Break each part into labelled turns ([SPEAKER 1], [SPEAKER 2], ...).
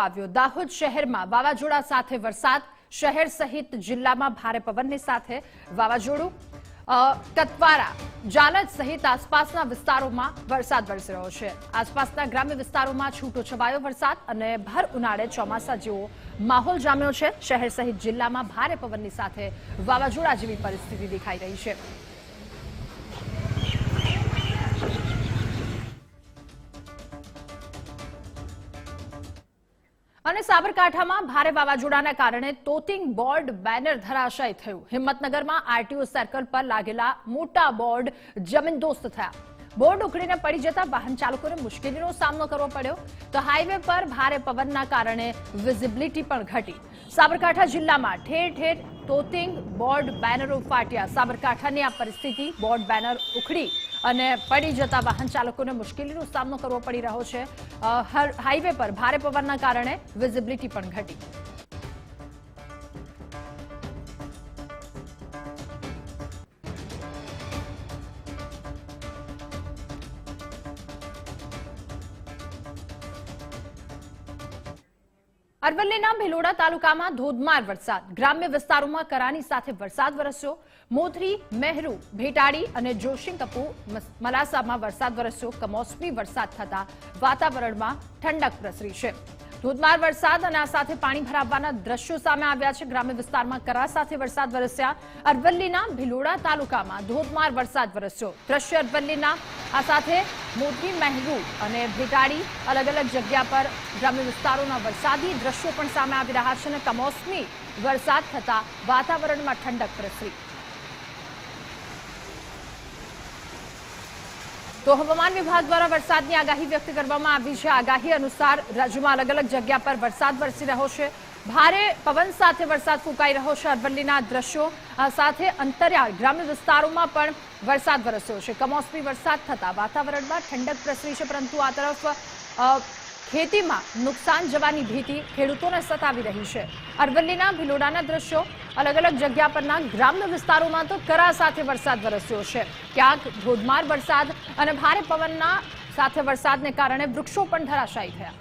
[SPEAKER 1] આવ્યો. દાહોદ શહેરમાં વાવાઝોડા સાથે વરસાદ, શહેર સહિત જિલ્લામાં ભારે પવનની સાથે વાવાઝોડું. કતવારા, જાલજ સહિત આસપાસના વિસ્તારોમાં વરસાદ વરસી રહ્યો છે. આસપાસના ગ્રામ્ય વિસ્તારોમાં છૂટો છવાયો વરસાદ અને ભર ઉનાળે ચોમાસા જેવો માહોલ જામ્યો છે. શહેર સહિત જિલ્લામાં ભારે પવનની સાથે વાવાઝોડા જેવી પરિસ્થિતિ દેખાઈ રહી છે. અને સાબરકાંઠામાં ભારે વાવાઝોડાના કારણે તોતિંગ બોર્ડ બેનર ધરાશાય થયું. હિંમતનગરમાં આરટીઓ સર્કલ પર લાગેલા મોટા બોર્ડ જમીનદોસ્ત થયા. બોર્ડ ઉખડીને પડી જતા વાહન ચાલકોને મુશ્કેલીનો સામનો કરવો પડ્યો. તો હાઈવે પર ભારે પવનના કારણે વિઝિબિલિટી પણ ઘટી. સાબરકાંઠા જિલ્લામાં ઠેર ઠેર તોતિંગ, બોર્ડ બેનરો ફાટ્યા. સાબરકાંઠાની આ પરિસ્થિતિ બોર્ડ બેનર ઉખડી અને પડી જતા વાહન ચાલકોને મુશ્કેલીનો સામનો કરવો પડી રહ્યો છે. હાઈવે પર ભારે પવનના કારણે વિઝિબિલિટી પણ ઘટી. અરવલ્લીના ભિલોડા તાલુકામાં ધોધમાર વરસાદ. ગ્રામ્ય વિસ્તારોમાં કરાની સાથે વરસાદ વરસ્યો. મોથરી, મહેરુ, ભેટાડી અને જોશીંકપુ મસ- મલાસામાં વરસાદ વરસ્યો. કમોસમી વરસાદ થતા વાતાવરણમાં ઠંડક પ્રસરી છે. ધોધમાર વરસાદ અને આ સાથે પાણી ભરાવવાના દ્રશ્યો સામે આવ્યા છે. ગ્રામ્ય વિસ્તારમાં કરા સાથે વરસાદ વરસ્યા. અરવલ્લીના ભિલોડા તાલુકામાં ધોધમાર વરસાદ વરસ્યો. દ્રશ્ય અરવલ્લીના. આ સાથે મોટી મહેરુ અને ભેટાડી અલગ અલગ જગ્યા પર ગ્રામ્ય વિસ્તારોના વરસાદી દ્રશ્યો પણ સામે આવી રહ્યા છે અને કમોસમી વરસાદ થતા વાતાવરણમાં ઠંડક પ્રસરી. તો હવામાન વિભાગ દ્વારા વરસાદની આગાહી વ્યક્ત કરવામાં આવી છે. આગાહી અનુસાર રાજ્યમાં અલગ અલગ જગ્યા પર વરસાદ વરસી રહ્યો છે. ભારે પવન સાથે વરસાદ ફૂંકાઈ રહ્યો છે. અરવલ્લીના દ્રશ્યો સાથે અંતરિયાળ ગ્રામ્ય વિસ્તારોમાં પણ વરસાદ વરસ્યો છે. કમોસમી વરસાદ થતા વાતાવરણમાં ઠંડક પ્રસરી છે, પરંતુ આ તરફ ખેતીમાં નુકસાન જવાની ભીતિ ખેડૂતોને સતાવી રહી છે. અરવલ્લીના ભિલોડાના દ્રશ્યો અલગ અલગ જગ્યા પરના ગ્રામ્ય વિસ્તારોમાં તો કરા સાથે વરસાદ વરસ્યો છે. ક્યાંક ધોધમાર વરસાદ અને ભારે પવનના સાથે વરસાદને કારણે વૃક્ષો પણ ધરાશાયી થયા.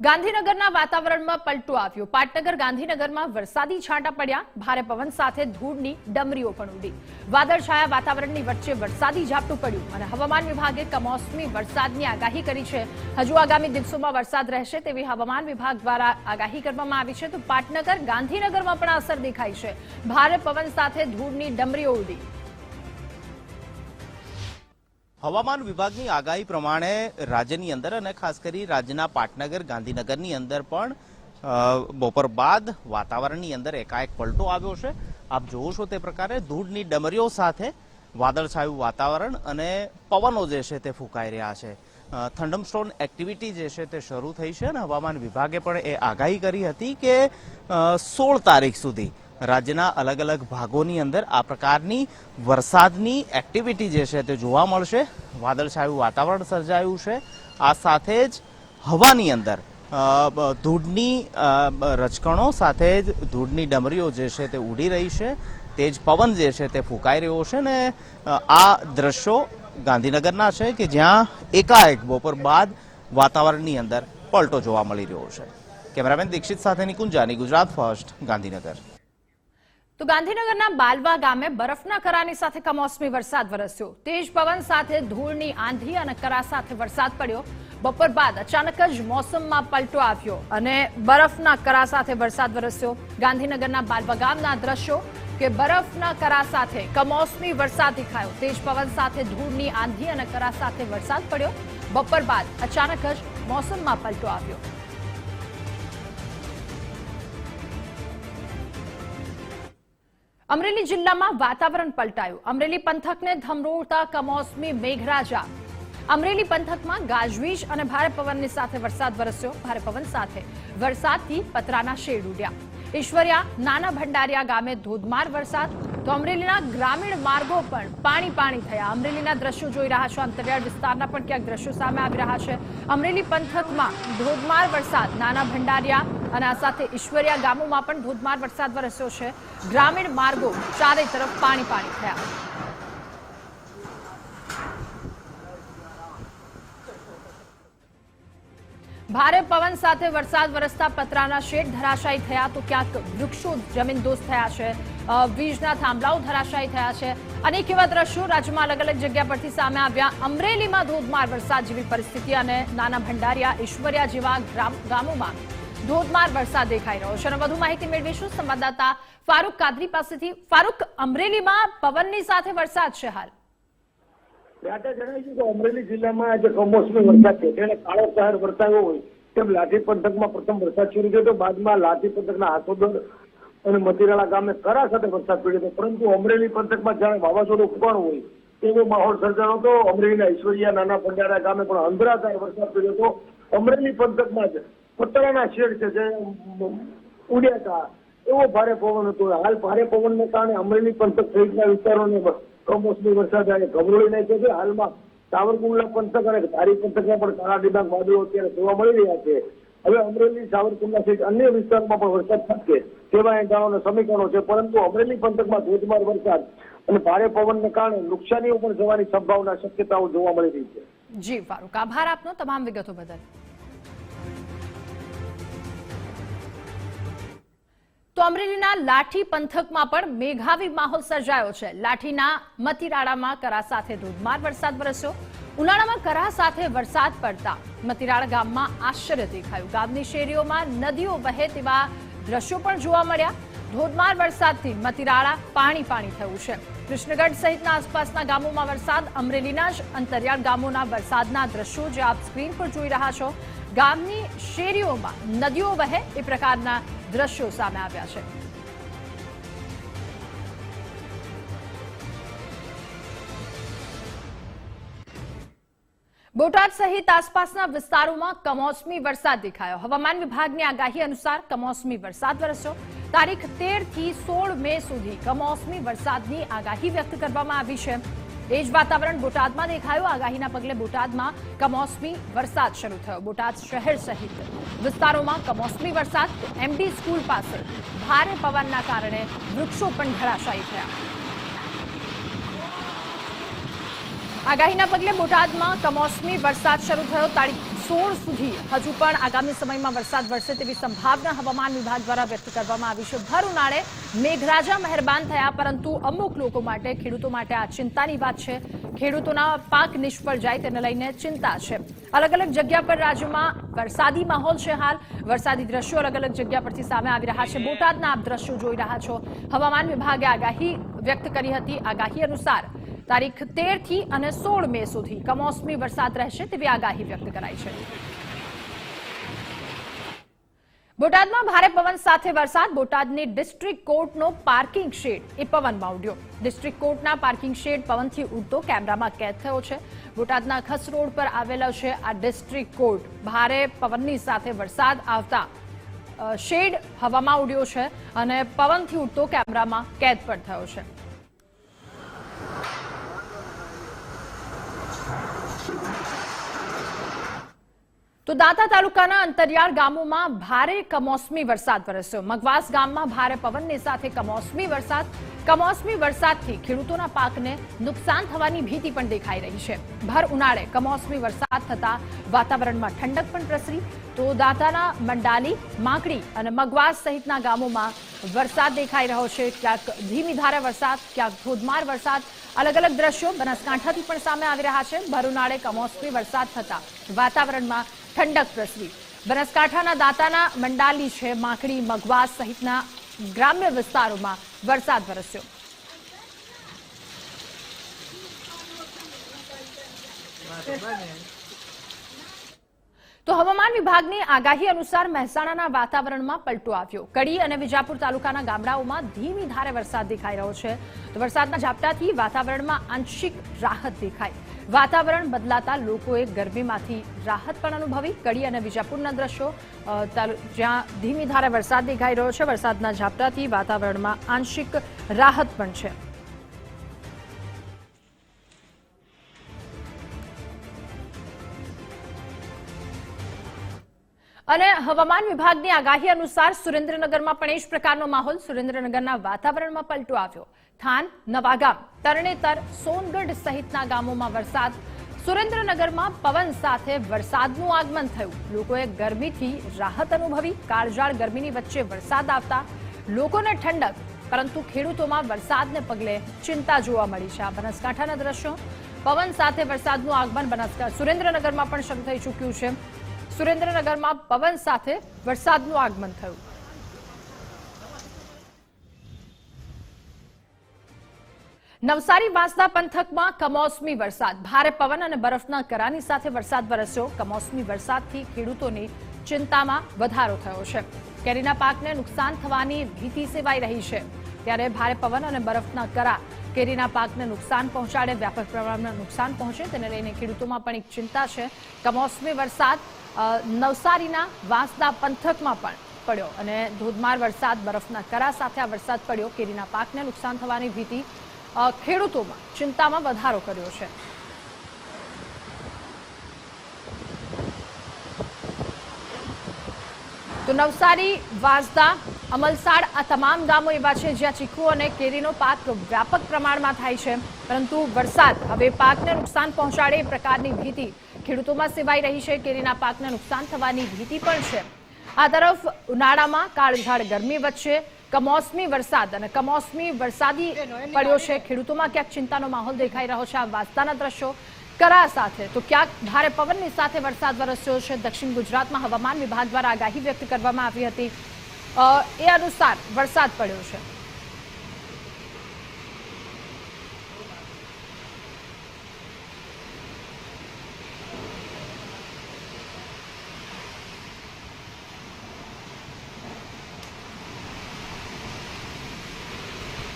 [SPEAKER 1] ગાંધીનગરના વાતાવરણમાં પલટો આવ્યો. પાટનગર ગાંધીનગરમાં વરસાદી છાંટા પડ્યા. ભારે પવન સાથે ધૂળની ડમરીઓ પણ ઉડી. વાદળછાયા વાતાવરણની વચ્ચે વરસાદી ઝાપટું પડ્યું અને હવામાન વિભાગે કમોસમી વરસાદની આગાહી કરી છે. હજુ આગામી દિવસોમાં વરસાદ રહેશે તેવી હવામાન વિભાગ દ્વારા આગાહી કરવામાં આવી છે. તો પાટનગર, ગાંધીનગરમાં પણ અસર દેખાઈ છે. ભારે પવન સાથે ધૂળની ડમરીઓ ઉડી.
[SPEAKER 2] હવામાન વિભાગની આગાહી પ્રમાણે રાજ્યની અંદર અને ખાસ કરી રાજ્યના પાટનગર, ગાંધીનગરની અંદર પણ બપોર બાદ વાતાવરણની અંદર એકાએક પલટો આવ્યો છે. આપ જોવો છો તે પ્રકારે ધૂળની ડમરીઓ સાથે વાદળછાયું વાતાવરણ અને પવનો જે છે તે ફૂંકાઈ રહ્યા છે. થંડમસ્ટોન એક્ટિવિટી જે છે તે શરૂ થઈ છે અને હવામાન વિભાગે પણ એ આગાહી કરી હતી કે સોળ તારીખ સુધી રાજ્યના અલગ અલગ ભાગોની અંદર આ પ્રકારની વરસાદની એક્ટિવિટી જે છે તે જોવા મળશે. વાદળછાયું વાતાવરણ સર્જાયું છે. આ સાથે જ હવાની અંદર ધૂળની રચકણો સાથે જ ધૂળની ડમરીઓ જે છે તે ઉડી રહી છે તેજ પવન જે છે તે ફૂંકાઈ રહ્યો છે ને આ દ્રશ્યો ગાંધીનગરના છે કે જ્યાં એકાએક બપોર બાદ વાતાવરણની અંદર પલટો જોવા મળી રહ્યો છે. કેમેરામેન દીક્ષિત સાથે નિકુંજાની, ગુજરાત ફર્સ્ટ, ગાંધીનગર.
[SPEAKER 1] તો ગાંધીનગરના બાલવા ગામે બરફના કરાની સાથે કમોસમી વરસાદ વરસ્યો. તેજ પવન સાથે ધૂળની આંધી અને કરા સાથે વરસાદ પડ્યો. બપોર બાદ અચાનક જ મોસમમાં પલટો આવ્યો અને બરફના કરા સાથે વરસાદ વરસ્યો. ગાંધીનગરના બાલવા ગામના દ્રશ્યો કે બરફના કરા સાથે કમોસમી વરસાદ દેખાયો. તેજ પવન સાથે ધૂળની આંધી અને કરા સાથે વરસાદ પડ્યો. બપોર બાદ અચાનક જ મોસમમાં પલટો આવ્યો. અમરેલી જિલ્લામાં વાતાવરણ પલટાયું. અમરેલી પંથકને ધમરોળતા કમોસમી મેઘરાજા અમરેલી પંથકમાં ગાજવીજ અને ભારે પવનની સાથે વરસાદ વરસ્યો. ભારે પવન સાથે વરસાદથી પતરાના શેડ ઉડ્યા. ઈશ્વરિયા નાના ભંડારિયા ગામે ધોધમાર વરસાદ. તો અમરેલીના ગ્રામીણ માર્ગો પણ પાણી પાણી થયા. અમરેલીના દ્રશ્યો જોઈ રહ્યા છો. અંતરિયાળ વિસ્તારના પણ ક્યાંક દ્રશ્યો સામે આવી રહ્યા છે. અમરેલી પંથકમાં ધોધમાર વરસાદ. નાના ભંડારિયા અને આ સાથે ઈશ્વરિયા ગામોમાં પણ ધોધમાર વરસાદ વરસ્યો છે. ગ્રામીણ માર્ગો ચારે તરફ પાણી પાણી થયા. ભારે પવન સાથે વરસાદ વરસતા પતરાના શેડ ધરાશાયી થયા તો ક્યાંક વૃક્ષો જમીનદોસ્ત થયા છે. વીજના થાંભલાઓ ધરાશાયી થયા છે. અનેક એવા દ્રશ્યો રાજ્યમાં અલગ અલગ જગ્યા પરથી સામે આવ્યા. અમરેલીમાં ધોધમાર વરસાદ જેવી પરિસ્થિતિ અને નાના ભંડારિયા ઈશ્વરિયા જેવા ગામોમાં ધોધમાર વરસાદ દેખાઈ રહ્યો છે. અને વધુ માહિતી મેળવીશું સંવાદદાતા ફારૂક કાદરી પાસેથી. ફારૂક, અમરેલીમાં પવનની સાથે વરસાદ છે હાલ.
[SPEAKER 3] રાતે જણાવ્યું કે અમરેલી જિલ્લામાં આજે કમોસમી વરસાદ છે. તેને કાળો સહાર વરસાવ્યો હોય તેમ લાઠી પંથકમાં પ્રથમ વરસાદ શરૂ થયો તો બાદમાં લાઠી પંથકના હાથોદર અને મતિરાળા ગામે કરા સાથે વરસાદ પડ્યો હતો. પરંતુ અમરેલી પંથકમાં જાણે વાવાઝોડું પણ હોય તેવો માહોલ સર્જાયો હતો. અમરેલીના ઈશ્વરિયા નાના પંડારા ગામે પણ અંધરાધાર વરસાદ પડ્યો હતો. અમરેલી પંથકમાં જ પતરાના શેડ છે જે ઉડ્યા હતા. એવો ભારે પવન હતો. હાલ ભારે પવનને કારણે અમરેલી પંથક સહિતના વિસ્તારોને કમોસમી વરસાદ આજે ગભરોળી નાખ્યો છે. હાલમાં સાવરકુંડલા પંથક અને ધારી પંથકમાં પણ કાળા ડિબાંગ વાદળો અત્યારે જોવા મળી રહ્યા છે. હવે અમરેલી, સાવરકુંડલા સહિત અન્ય વિસ્તારમાં પણ વરસાદ થશે તેવા એંધાણોના સમીકરણો છે. પરંતુ અમરેલી પંથકમાં ધોધમાર વરસાદ અને ભારે પવનને કારણે નુકસાનીઓ પણ જવાની સંભાવના શક્યતાઓ જોવા મળી રહી છે.
[SPEAKER 1] જી, ફારૂક. આભાર આપનો તમામ વિગતો બદલ. તો અમરેલીના લાઠી પંથકમાં પણ મેઘાવી માહોલ સર્જાયો છે. લાઠીના મતીરાળામાં કરા સાથે ધોધમાર વરસાદ વરસ્યો. ઉનાળામાં કરા સાથે વરસાદ પડતા મતીરાળા ગામમાં આશ્ચર્ય દેખાયું. ગામની શેરીઓમાં નદીઓ વહે તેવા દ્રશ્યો પણ જોવા મળ્યા. ધોધમાર વરસાદથી મતીરાળા પાણી પાણી થયું છે. કૃષ્ણગઢ સહિતના આસપાસના ગામોમાં વરસાદ, અમરેલીના જ અંતરિયાળ ગામોના વરસાદના દ્રશ્યો જે આપ સ્ક્રીન પર જોઈ રહ્યા છો. ગામની શેરીઓમાં નદીઓ વહે એ પ્રકારના દ્રશ્યો સામે આવ્યા છે. બોટાદ સહિત આસપાસના વિસ્તારોમાં કમોસમી વરસાદ દેખાયો. હવામાન વિભાગની આગાહી અનુસાર કમોસમી વરસાદ વરસ્યો. તારીખ તેરથી સોળ મે સુધી કમોસમી વરસાદની આગાહી વ્યક્ત કરવામાં આવી છે. એ જ વાતાવરણ બોટાદમાં દેખાયું. આગાહીના પગલે બોટાદમાં કમોસમી વરસાદ શરૂ થયો. બોટાદ શહેર સહિત વિસ્તારોમાં કમોસમી વરસાદ. એમડી સ્કૂલ પાસે ભારે પવનના કારણે વૃક્ષો પણ ધરાશાયી થયા. આગાહીના પગલે બોટાદમાં કમોસમી વરસાદ શરૂ થયો. તારીખ સોળ સુધી હજુ પણ આગામી સમયમાં વરસાદ વરસે તેવી સંભાવના હવામાન વિભાગ દ્વારા વ્યક્ત કરવામાં આવી છે. ભર ઉનાળે મેઘરાજા મહેરબાન થયા, પરંતુ અમુક લોકો માટે, ખેડૂતો માટે આ ચિંતાની વાત છે. ખેડૂતોના પાક નિષ્ફળ જાય તેને લઈને ચિંતા છે. અલગ અલગ જગ્યા પર રાજ્યમાં વરસાદી માહોલ છે હાલ. વરસાદી દ્રશ્યો અલગ અલગ જગ્યા પરથી સામે આવી રહ્યા છે. બોટાદના આપ દ્રશ્યો જોઈ રહ્યા છો. હવામાન વિભાગે આગાહી વ્યક્ત કરી હતી. આગાહી અનુસાર તારીખ તેરથી અને સોળ મે સુધી કમોસમી વરસાદ રહેશે તેવી આગાહી વ્યક્ત કરાઈ છે. બોટાદમાં ભારે પવન સાથે વરસાદ. બોટાદની ડિસ્ટ્રિક્ટ કોર્ટનો પાર્કિંગ શેડ એ પવનમાં ઉડ્યો. ડિસ્ટ્રિક્ટ કોર્ટના પાર્કિંગ શેડ પવનથી ઉડતો કેમેરામાં કેદ થયો છે. બોટાદના ખસ રોડ પર આવેલો છે આ ડિસ્ટ્રિક્ટ કોર્ટ. ભારે પવનની સાથે વરસાદ આવતા શેડ હવામાં ઉડ્યો છે અને પવનથી ઉડતો કેમેરામાં કેદ પણ થયો છે. તો દાંતા તાલુકાના અંતરિયાળ ગામોમાં ભારે કમોસમી વરસાદ વરસ્યો. મગવાસ ગામમાં ભારે પવનની સાથે કમોસમી વરસાદ, કમોસમી વરસાદથી ખેડૂતોના પાકને નુકસાન થવાની ભીતિ પણ દેખાઈ રહી છે. ભર ઉનાળે કમોસમી વરસાદ થતા વાતાવરણમાં ઠંડક પણ પ્રસરી. તો દાંતાના મંડાલી, માકડી અને મગવાસ સહિતના ગામોમાં વરસાદ દેખાઈ રહ્યો છે. ક્યાંક ધીમી ધારે વરસાદ, ક્યાંક ધોધમાર વરસાદ. અલગ અલગ દ્રશ્યો બનાસકાંઠાથી પણ સામે આવી રહ્યા છે. ભર ઉનાળે કમોસમી વરસાદ થતા વાતાવરણમાં ઠંડક પ્રસરી. બનાસકાંઠાના દાંતાના મંડાલી છે માકડી મગવાસ સહિતના ગ્રામ્ય વિસ્તારોમાં વરસાદ વરસ્યો. તો હવામાન વિભાગની આગાહી અનુસાર મહેસાણાના વાતાવરણમાં પલટો આવ્યો. કડી અને વિજાપુર તાલુકાના ગામડાઓમાં ધીમી ધારે વરસાદ દેખાઈ રહ્યો છે. તો વરસાદના ઝાપટાથી વાતાવરણમાં આંશિક રાહત દેખાઈ. વાતાવરણ બદલાતા લોકોએ ગરમીમાંથી રાહત પણ અનુભવી. કડી અને વિજાપુરના દ્રશ્યો જ્યાં ધીમી ધારે વરસાદ દેખાઈ રહ્યો છે, વરસાદના ઝાપટાથી વાતાવરણમાં આંશિક રાહત પણ છે. અને હવામાન વિભાગની આગાહી અનુસાર સુરેન્દ્રનગરમાં પણ એ જ પ્રકારનો માહોલ સુરેન્દ્રનગરના વાતાવરણમાં પલટો આવ્યો. થાન, નવાગામ, તરણેતર, સોનગઢ સહિતના ગામોમાં વરસાદ. સુરેન્દ્રનગરમાં પવન સાથે વરસાદનું આગમન થયું. લોકોએ ગરમીથી રાહત અનુભવી, કાળઝાળ ગરમીની વચ્ચે વરસાદ આવતા. લોકોને ઠંડક, પરંતુ ખેડૂતોમાં વરસાદને પગલે ચિંતા જોવા મળી છે. આ બનાસકાંઠાના દ્રશ્યો. પવન સાથે વરસાદનું આગમન બનાસકાંઠા સુરેન્દ્રનગરમાં પણ શરૂ થઈ ચૂક્યું છે. સુરેન્દ્રનગરમાં પવન સાથે વરસાદનું આગમન થયું. નવસારી વાંસદા પંથકમાં કમોસમી વરસાદ. ભારે પવન અને બરફના કરાની સાથે વરસાદ વરસ્યો. કમોસમી વરસાદથી ખેડૂતોની ચિંતામાં વધારો થયો છે. કેરીના પાકને નુકસાન થવાની ભીતિ સેવાઈ રહી છે. ત્યારે ભારે પવન અને બરફના કરા કેરીના પાકને નુકસાન પહોંચાડે, વ્યાપક પ્રમાણમાં નુકસાન પહોંચે, તેને લઈને ખેડૂતોમાં પણ એક ચિંતા છે. કમોસમી વરસાદ નવસારીના વાંસદા પંથકમાં પણ પડ્યો અને ધોધમાર વરસાદ, બરફના કરા સાથે આ વરસાદ પડ્યો. કેરીના પાકને નુકસાન થવાની ભીતિ ખેડૂતોમાં, ચિંતામાં વધારો કર્યો છે. તો નવસારી વાંસદા અમલસાડ આ તમામ ગામો એવા છે જ્યાં ચીકુ અને કેરીનો પાક વ્યાપક પ્રમાણમાં થાય છે. પરંતુ વરસાદ હવે પાકને નુકસાન પહોંચાડે એ પ્રકારની ભીતિ. ખેડૂતોમાં સેવાઈ રહી છે કેરીના પાકને નુકસાન થવાની ભીતિ પણ છે. આ તરફ ઉનાળામાં કાળઝાળ ગરમી વચ્ચે કમોસમી વરસાદ અને કમોસમી વરસાદી પડ્યો છે. ખેડૂતોમાં ક્યાંક ચિંતાનો માહોલ દેખાઈ રહ્યો છે. આ વાસ્તાના દ્રશ્યો કરા સાથે. તો ક્યાંક ભારે પવનની સાથે વરસાદ વરસ્યો છે. દક્ષિણ ગુજરાતમાં હવામાન વિભાગ દ્વારા આગાહી વ્યક્ત કરવામાં આવી હતી. એ અનુસાર વરસાદ પડ્યો છે.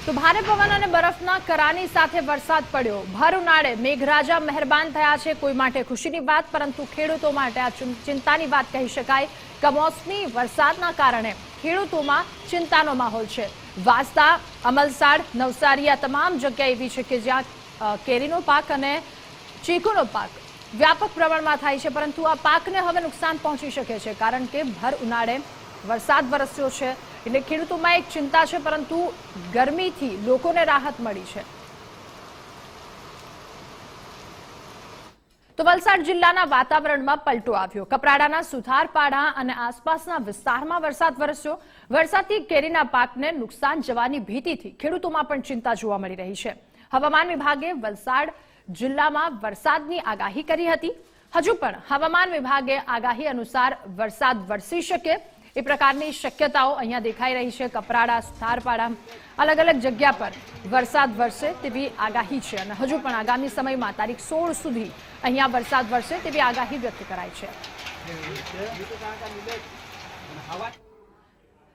[SPEAKER 1] તો ભારે પવન અને બરફના કરાની સાથે વરસાદ પડ્યો. ભર ઉનાળે મેઘરાજા મહેરબાન થયા છે કોઈ માટે ખુશીની વાત, પરંતુ ખેડૂતો માટે આ ચિંતાની વાત કહી શકાય. કમોસમી વરસાદના કારણે ખેડૂતોમાં ચિંતાનો માહોલ છે. વાસ્તા અમલસાડ, નવસારી આ તમામ જગ્યા એવી છે કે જ્યાં કેરીનો પાક અને ચીકુનો પાક વ્યાપક પ્રમાણમાં થાય છે, પરંતુ આ પાકને હવે નુકસાન પહોંચી શકે છે, કારણ કે ભર ઉનાળે વરસાદ વરસ્યો છે. એટલે ખેડૂતોમાં એક ચિંતા છે, પરંતુ ગરમીથી લોકોને રાહત મળી છે. તો વલસાડ જિલ્લાના વાતાવરણમાં પલટો આવ્યો. કપરાડાના સુથારપાડા અને આસપાસના વિસ્તારમાં વરસાદ વરસ્યો. વરસાદથી કેરીના પાકને નુકસાન જવાની ભીતિથી ખેડૂતોમાં પણ ચિંતા જોવા મળી રહી છે. હવામાન વિભાગે વલસાડ જિલ્લામાં વરસાદની આગાહી કરી હતી. હજુ પણ હવામાન વિભાગે આગાહી અનુસાર વરસાદ વરસી શકે. એ પ્રકારની શક્યતાઓ અહીંયા દેખાઈ રહી છે. કપરાડા, સુથારપાડા અલગ અલગ જગ્યા પર વરસાદ વરસે તેવી આગાહી છે અને હજુ પણ આગામી સમયમાં તારીખ સોળ સુધી અહીંયા વરસાદ વરસે તેવી આગાહી વ્યક્ત કરાઈ છે.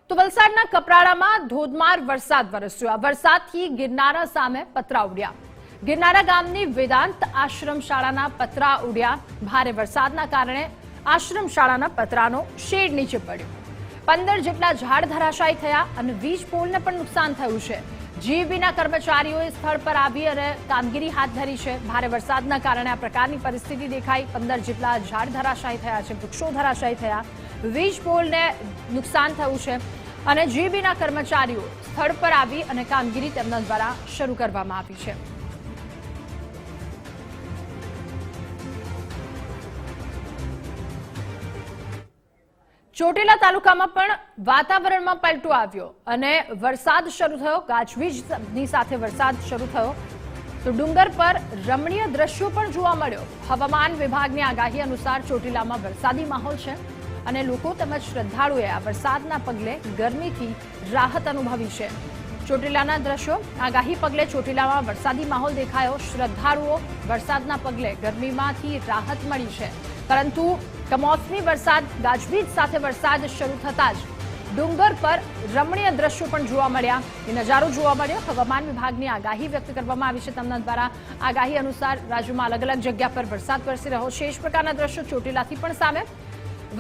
[SPEAKER 1] તો વલસાડના કપરાડામાં ધોધમાર વરસાદ વરસ્યો. આ વરસાદથી ગિરનારા સામે પતરા ઉડ્યા. ગિરનારા ગામની વેદાંત આશ્રમ શાળાના પતરા ઉડ્યા. ભારે વરસાદના કારણે આશ્રમ શાળાના પતરાનો શેડ નીચે પડ્યો. પંદર જેટલા ઝાડ ધરાશાયી થયા અને વીજ પોલને પણ નુકસાન થયું છે. જીવીના કર્મચારીઓએ સ્થળ પર આવી અને કામગીરી હાથ ધરી છે. ભારે વરસાદના કારણે આ પ્રકારની પરિસ્થિતિ દેખાઈ. પંદર જેટલા ઝાડ ધરાશાયી થયા છે, વૃક્ષો ધરાશાયી થયા. વીજ પોલને નુકસાન થયું છે અને જીબીના કર્મચારીઓ સ્થળ પર આવી અને કામગીરી તેમના દ્વારા શરૂ કરવામાં આવી છે. ચોટીલા તાલુકામાં પણ વાતાવરણમાં પલટો આવ્યો અને વરસાદ શરૂ થયો. ગાજવીજની સાથે વરસાદ શરૂ થયો. તો ડુંગર પર રમણીય દ્રશ્યો પણ જોવા મળ્યો. હવામાન વિભાગની આગાહી અનુસાર ચોટીલામાં વરસાદી માહોલ છે અને લોકો તેમજ શ્રદ્ધાળુએ આ વરસાદના પગલે ગરમીથી રાહત અનુભવી છે. ચોટીલાના દ્રશ્યો આગાહી પગલે ચોટીલામાં વરસાદી માહોલ દેખાયો. શ્રદ્ધાળુઓ વરસાદના પગલે ગરમીમાંથી રાહત મળી છે. પરંતુ કમોસમી વરસાદ, ગાજવીજ સાથે વરસાદ શરૂ થતાં જ ડુંગર પર રમણીય દ્રશ્યો પણ જોવા મળ્યા. એ નજારો જોવા મળ્યો. હવામાન વિભાગની આગાહી વ્યક્ત કરવામાં આવી છે. તેમના દ્વારા આગાહી અનુસાર રાજ્યમાં અલગ અલગ જગ્યા પર વરસાદ વરસી રહ્યો છે. એ પ્રકારના દ્રશ્યો ચોટીલાથી પણ સામે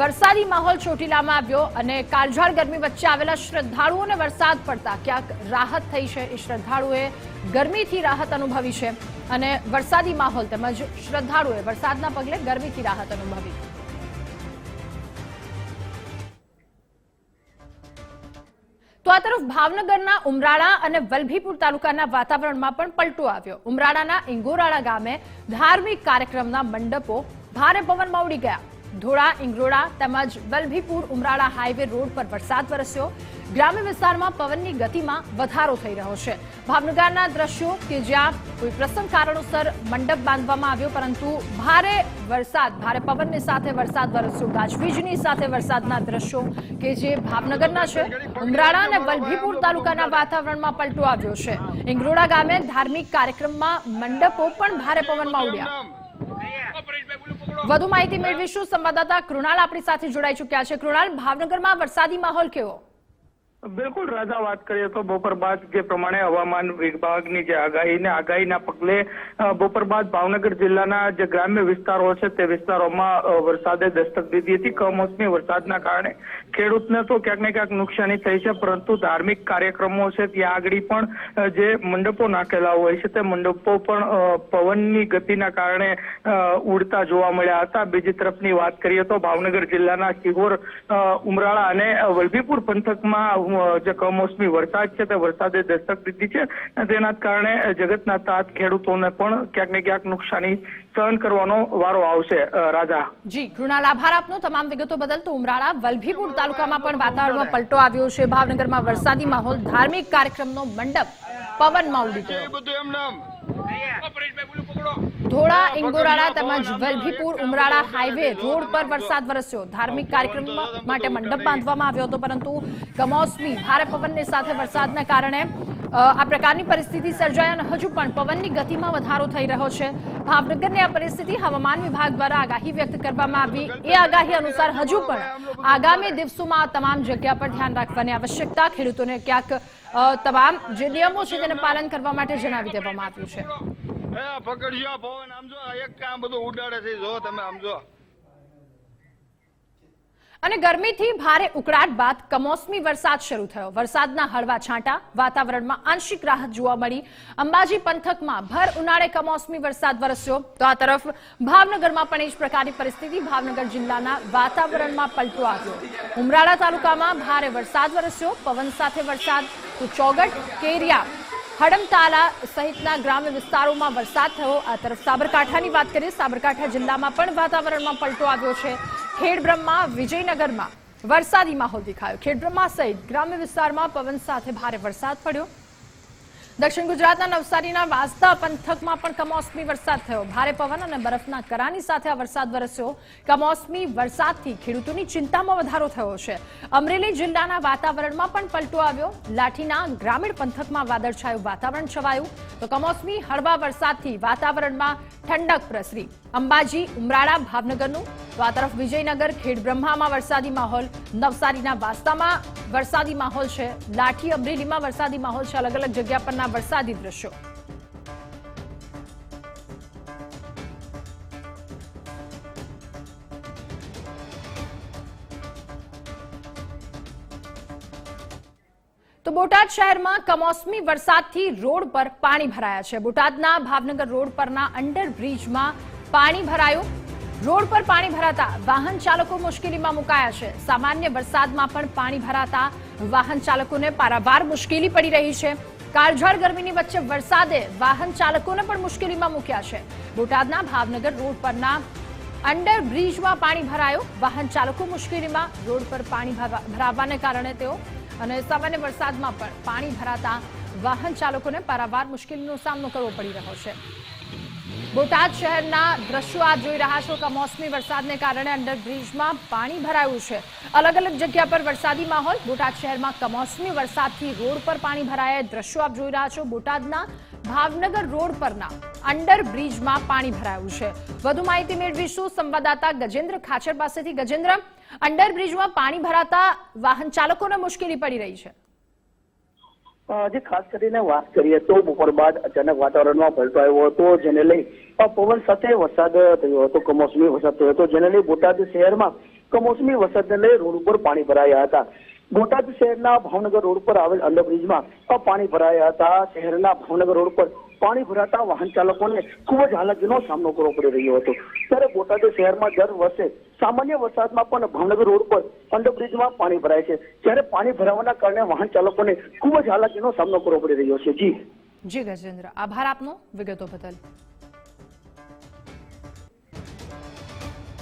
[SPEAKER 1] વરસાદી માહોલ ચોટીલામાં આવ્યો અને કાળઝાળ ગરમી વચ્ચે આવેલા શ્રદ્ધાળુઓને વરસાદ પડતા ક્યાંક રાહત થઈ છે. એ શ્રદ્ધાળુએ ગરમીથી રાહત અનુભવી છે અને વરસાદી માહોલ તેમજ શ્રદ્ધાળુએ વરસાદના પગલે ગરમીથી રાહત અનુભવી. આ તરફ ભાવનગરના ઉમરાળા અને વલભીપુર તાલુકાના વાતાવરણમાં પણ પલટો આવ્યો. ઉમરાળાના ઇંગોરાળા ગામે ધાર્મિક કાર્યક્રમના મંડપો ભારે પવનમાં ઉડી ગયા. ધોળા, ઇંગરોળા તેમજ વલભીપુર ઉમરાળા હાઈવે રોડ પર વરસાદ વરસ્યો. ગ્રામ્ય વિસ્તારમાં પવનની ગતિમાં વધારો થઈ રહ્યો છે. ભાવનગરના દ્રશ્યો કે જ્યાં કોઈ પ્રસંગ કારણોસર મંડપ બાંધવામાં આવ્યો, પરંતુ ભારે વરસાદ, ભારે પવનની સાથે વરસાદ વરસ્યો. ગાજવીજની સાથે વરસાદના દ્રશ્યો કે જે ભાવનગરના છે, ઉમરાળા અને વલભીપુર તાલુકાના વાતાવરણમાં પલટો આવ્યો છે. ઇંગરોડા ગામે ધાર્મિક કાર્યક્રમમાં મંડપો પણ ભારે પવનમાં ઉડ્યા. વધુ માહિતી મેળવીશું. સંવાદદાતા કૃણાલ આપણી સાથે જોડાઈ ચુક્યા છે. કૃણાલ, ભાવનગરમાં વરસાદી માહોલ કેવો?
[SPEAKER 4] બિલકુલ રાજા, વાત કરીએ તો બપોર બાદ જે પ્રમાણે હવામાન વિભાગની જે આગાહીને, આગાહીના પગલે બપોર બાદ ભાવનગર જિલ્લાના જે ગ્રામ્ય વિસ્તારો છે, તે વિસ્તારોમાં વરસાદે દસ્તક દીધી હતી. કમોસમી વરસાદના કારણે ખેડૂતને તો ક્યાંક ને ક્યાંક નુકસાની થઈ છે, પરંતુ ધાર્મિક કાર્યક્રમો છે, ત્યાં આગળ પણ જે મંડપો નાખેલા હોય છે, તે મંડપો પણ પવનની ગતિના કારણે ઉડતા જોવા મળ્યા હતા. બીજી તરફની વાત કરીએ તો ભાવનગર જિલ્લાના સિહોર ઉમરાળા અને વલભીપુર પંથકમાં જે કમોસમી વરસાદ છે તે વરસાદે દસ્તક દીધી છે તેના કારણે જગતના તાત ખેડૂતોને પણ ક્યાંક ને ક્યાંક નુકસાની સહન કરવાનો વારો આવશે. રાજા.
[SPEAKER 1] જી કૃણાલ આભાર આપનો. તમામ વિગતો બદલ તો ઉમરાળા વલભીપુર તાલુકામાં પણ વાતાવરણમાં પલટો આવ્યો છે. ભાવનગરમાં વરસાદી માહોલ ધાર્મિક કાર્યક્રમનો મંડપ પવનમાં ઉડી ગયો. ધોળા ઇંગોરાળા તેમજ વલભીપુર ઉમરાળા હાઈવે રોડ પર વરસાદ વરસ્યો. ધાર્મિક કાર્યક્રમ માટે મંડપ બાંધવામાં આવ્યો હતો પરંતુ કમોસમી ભારે પવનની સાથે વરસાદના કારણે આ પ્રકારની પરિસ્થિતિ સર્જાય અને હજુ પણ પવનની ગતિમાં વધારો થઈ રહ્યો છે. ભાવનગરની આ પરિસ્થિતિ હવામાન વિભાગ દ્વારા આગાહી વ્યક્ત કરવામાં આવી. એ આગાહી અનુસાર હજુ પણ આગામી દિવસોમાં તમામ જગ્યા પર ધ્યાન રાખવાની આવશ્યકતા ખેડૂતોને ક્યાંક તમામ જે નિયમો છે તેને પાલન કરવા માટે જણાવી દેવામાં આવ્યું છે.
[SPEAKER 5] એ પવન. આમ એક કામ બધું ઉડાડે છે. જો, તમે આમ
[SPEAKER 1] અને ગરમીથી ભારે ઉકળાટ બાદ કમોસમી વરસાદ શરૂ થયો. વરસાદના હળવા છાંટા, વાતાવરણમાં આંશિક રાહત જોવા મળી. અંબાજી પંથકમાં ભર ઉનાળે કમોસમી વરસાદ વરસ્યો. તો આ તરફ ભાવનગરમાં પણ એ જ પ્રકારની પરિસ્થિતિ ભાવનગર જિલ્લાના વાતાવરણમાં પલટો આવ્યો. ઉમરાળા તાલુકામાં ભારે વરસાદ વરસ્યો. પવન સાથે વરસાદ. તો ચોગટ, કેરિયા હડમતાલા સહિતના ગ્રામ્ય વિસ્તારોમાં વરસાદ થયો. આ તરફ સાબરકાંઠાની વાત કરીએ, સાબરકાંઠા જિલ્લામાં પણ વાતાવરણમાં પલટો આવ્યો છે. ખેડબ્રહ્મા વિજયનગરમાં વરસાદી માહોલ દેખાયો. ખેડબ્રહ્મા સહિત ગ્રામ્ય વિસ્તારમાં પવન સાથે ભારે વરસાદ પડ્યો. દક્ષિણ ગુજરાતના નવસારીના વાંસદા પંથકમાં પણ કમોસમી વરસાદ થયો. ભારે પવન અને બરફના કરાની સાથે આ વરસાદ વરસ્યો. કમોસમી વરસાદથી ખેડૂતોની ચિંતામાં વધારો થયો છે. અમરેલી જિલ્લાના વાતાવરણમાં પણ પલટો આવ્યો. લાઠીના ગ્રામીણ પંથકમાં વાદળછાયું વાતાવરણ છવાયું. તો કમોસમી હળવા વરસાદથી વાતાવરણમાં ઠંડક પ્રસરી. અંબાજી, ઉમરાળા, ભાવનગરનું. તો આ તરફ વિજયનગર ખેડબ્રહ્મામાં વરસાદી માહોલ, નવસારીના વાસ્તામાં વરસાદી માહોલ છે, લાઠી અમરેલીમાં વરસાદી માહોલ છે, અલગ અલગ જગ્યા પરના વરસાદી દ્રશ્યો. તો બોટાદ શહેરમાં કમોસમી વરસાદથી રોડ પર પાણી ભરાયા છે. બોટાદના ભાવનગર રોડ પરના અંડરબ્રિજમાં પાણી ભરાયું. રોડ પર પાણી ભરાતા વાહન ચાલકો મુશ્કેલીમાં મુકાયા છે. સામાન્ય વરસાદમાં પણ પાણી ભરાતા વાહન ચાલકોને પારાવાર મુશ્કેલી પડી રહી છે. કાળઝાળ ગરમીની વચ્ચે વરસાદે વાહન ચાલકોને પણ મુશ્કેલીમાં મૂક્યા છે. બોટાદના ભાવનગર રોડ પરના અંડર બ્રિજમાં પાણી ભરાયો. વાહન ચાલકો મુશ્કેલીમાં રોડ પર પાણી ભરવા- ભરાવાને કારણે તેઓ અને સામાન્ય વરસાદમાં પણ પાણી ભરાતા વાહન ચાલકોને પારાવાર મુશ્કેલીનો સામનો કરવો પડી રહ્યો છે. બોટાદ શહેરના દ્રશ્યો આપ જોઈ રહ્યા છો. કમોસમી વરસાદને કારણે અંડરબ્રિજમાં પાણી ભરાયું છે. અલગ અલગ જગ્યા પર વરસાદી માહોલ. બોટાદ શહેરમાં કમોસમી વરસાદથી રોડ પર પાણી ભરાયા દ્રશ્યો આપ જોઈ રહ્યા છો. બોટાદના ભાવનગર રોડ પરના અંડરબ્રિજમાં પાણી ભરાયું છે. વધુ માહિતી મેળવીશું સંવાદદાતા ગજેન્દ્ર ખાચર પાસેથી. ગજેન્દ્ર, અંડરબ્રિજમાં પાણી ભરાતા વાહન ચાલકોને મુશ્કેલી પડી રહી છે.
[SPEAKER 6] જે ખાસ કરીને વાત કરીએ તો બપોર બાદ અચાનક વાતાવરણમાં પલટો આવ્યો હતો, જેને લઈ પવન સાથે વરસાદ થયો હતો, કમોસમી વરસાદ થયો હતો, જેને લઈ બોટાદ શહેરમાં કમોસમી વરસાદને લઈ રોડ ઉપર પાણી ભરાયા હતા. બોટાદ શહેરના ભાવનગર રોડ પર આવેલ અંડરબ્રિજમાં પાણી ભરાયા હતા. શહેરના ભાવનગર રોડ પર પાણી ભરાતા વાહન ચાલકોને ખૂબ જ હાલાકીનો સામનો કરવો પડી રહ્યો હતો. ત્યારે બોટાદ શહેરમાં દર વર્ષે સામાન્ય વરસાદમાં પણ ભાવનગર રોડ પર અંડરબ્રિજમાં પાણી ભરાય છે. જ્યારે પાણી ભરાવાના કારણે વાહન ચાલકોને ખૂબ જ હાલાકીનો સામનો કરવો પડી રહ્યો છે. જી.
[SPEAKER 1] જી ગજેન્દ્ર, આભાર આપનો વિગતો બદલ.